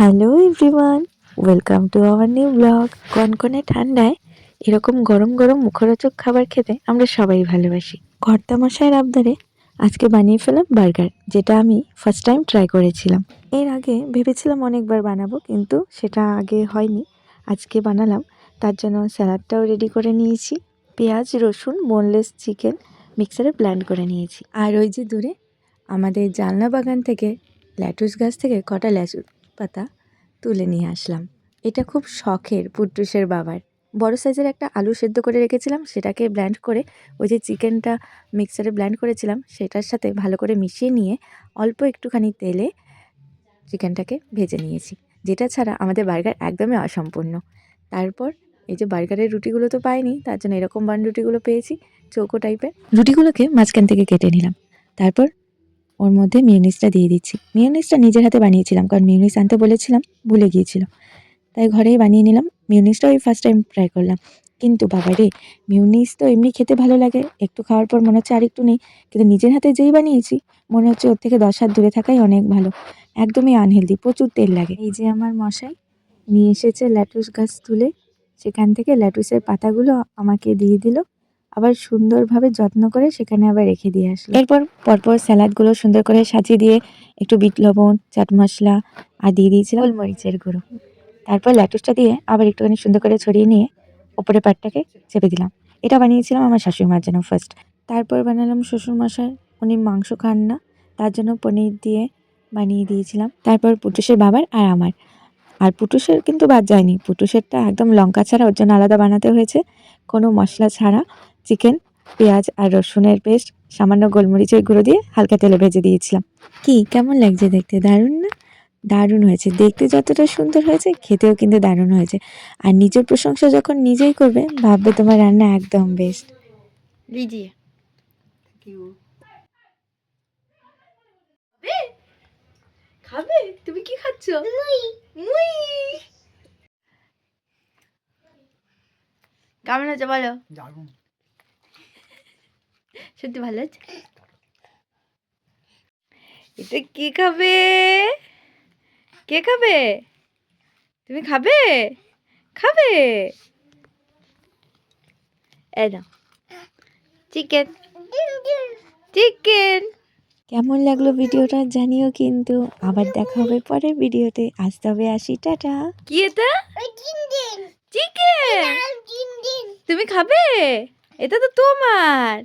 Hello everyone welcome to our new blog কনকনে ঠান্ডায় এরকম গরম গরম মুখরোচক খাবার খেতে আমরা সবাই ভালোবাসি। কর্তামশাইয়ের আবদারে আজকে বানিয়ে ফেলাম বার্গার, যেটা আমি ফার্স্ট টাইম ট্রাই করেছিলাম। এর আগে ভেবেছিলাম অনেকবার বানাবো, কিন্তু সেটা আগে হয়নি। আজকে বানালাম, তার জন্য স্যালাডটাও রেডি করে নিয়েছি। পেঁয়াজ, রসুন বোনলেস চিকেন মিক্সারে ব্ল্যান্ড করে নিয়েছি। আর ওই যে দূরে আমাদের জানলা বাগান থেকে ল্যাটুস গাছ থেকে কটা ল্যাচু পাতা তুলে নিয়ে আসলাম। এটা খুব শখের পুট্টুসের বাবার। বড় সাইজের একটা আলু সেদ্ধ করে রেখেছিলাম, সেটাকে ব্ল্যান্ড করে ওই যে চিকেনটা মিক্সারে ব্ল্যান্ড করেছিলাম, সেটার সাথে ভালো করে মিশিয়ে নিয়ে অল্প একটুখানি তেলে চিকেনটাকে ভেজে নিয়েছি। যেটা ছাড়া আমাদের বার্গার একদমই অসম্পূর্ণ। তারপর এই যে বার্গারের রুটিগুলো তো পাইনি, তার জন্য এরকম বান রুটিগুলো পেয়েছি, চৌকো টাইপের রুটিগুলোকে মাঝখান থেকে কেটে নিলাম। তারপর ওর মধ্যে মিউনিসটা দিয়ে দিচ্ছি। মিউনিসটা নিজের হাতে বানিয়েছিলাম, কারণ মিউনিস আনতে বলেছিলাম, ভুলে গিয়েছিল। তাই ঘরেই বানিয়ে নিলাম। মিউনিসটাও ওই ফার্স্ট টাইম ট্রাই করলাম। কিন্তু বাবা রে মিউনিস তো এমনি খেতে ভালো লাগে। একটু খাওয়ার পর মনে হচ্ছে আর একটু নেই। কিন্তু নিজের হাতে যেই বানিয়েছি, মনে হচ্ছে ওর থেকে দশ হাত দূরে থাকাই অনেক ভালো। একদমই আনহেলদি প্রচুর তেল লাগে। এই যে আমার মশাই, নিয়ে এসেছে ল্যাটুস গাছ তুলে। সেখান থেকে ল্যাটুসের পাতাগুলো আমাকে দিয়ে দিল। আবার সুন্দরভাবে যত্ন করে সেখানে আবার রেখে দিয়ে আসলো। এরপর পরপর স্যালাডগুলো সুন্দর করে সাজিয়ে দিয়ে একটু বিট লবণ চাট মশলা আর দিয়ে দিয়েছিলাম গোলমরিচের গুঁড়ো। তারপর ল্যাটুসটা দিয়ে আবার একটুখানি সুন্দর করে ছড়িয়ে নিয়ে ওপরের পাটটাকে চেপে দিলাম। এটা বানিয়েছিলাম আমার শাশুড়ি মার জন্য ফার্স্ট তারপর বানালাম শ্বশুরমশাই উনি মাংস খান না তার জন্য পনির দিয়ে বানিয়ে দিয়েছিলাম। তারপর পুটুসের বাবার আর আমার। আর পুটুসের কিন্তু বাদ যায়নি পুটুসেরটা একদম লঙ্কা ছাড়া ওর জন্য আলাদা বানাতে হয়েছে কোনো মশলা ছাড়া। চিকেন পেঁয়াজ আর রসুনের পেস্ট সামান্য গোলমরিচের গুঁড়ো দিয়ে হালকা তেলে ভেজে দিয়েছিলাম। কি কেমন লাগছে দেখতে? দারুণ না? দারুণ হয়েছে। দেখতে যতটা সুন্দর হয়েছে খেতেও কিন্তু দারুণ হয়েছে। আর নিজের প্রশংসা যখন নিজেই করবে ভাববে তোমার রান্না একদম বেস্ট খাবে? তুমি কি খাচ্ছ? কেমন হয়েছে বলো? দারুণ। সত্যি ভালো আছে এটা কে খাবে? কে খাবে? তুমি খাবে? খাবে? না চিকেন। চিকেন। কেমন লাগল ভিডিওটা জানিও কিন্তু। আবার দেখা হবে পরের ভিডিওতে। আজ তবে আসি টাটা। কি এটা? চিকেন। তুমি খাবে? এটা তো তোমার।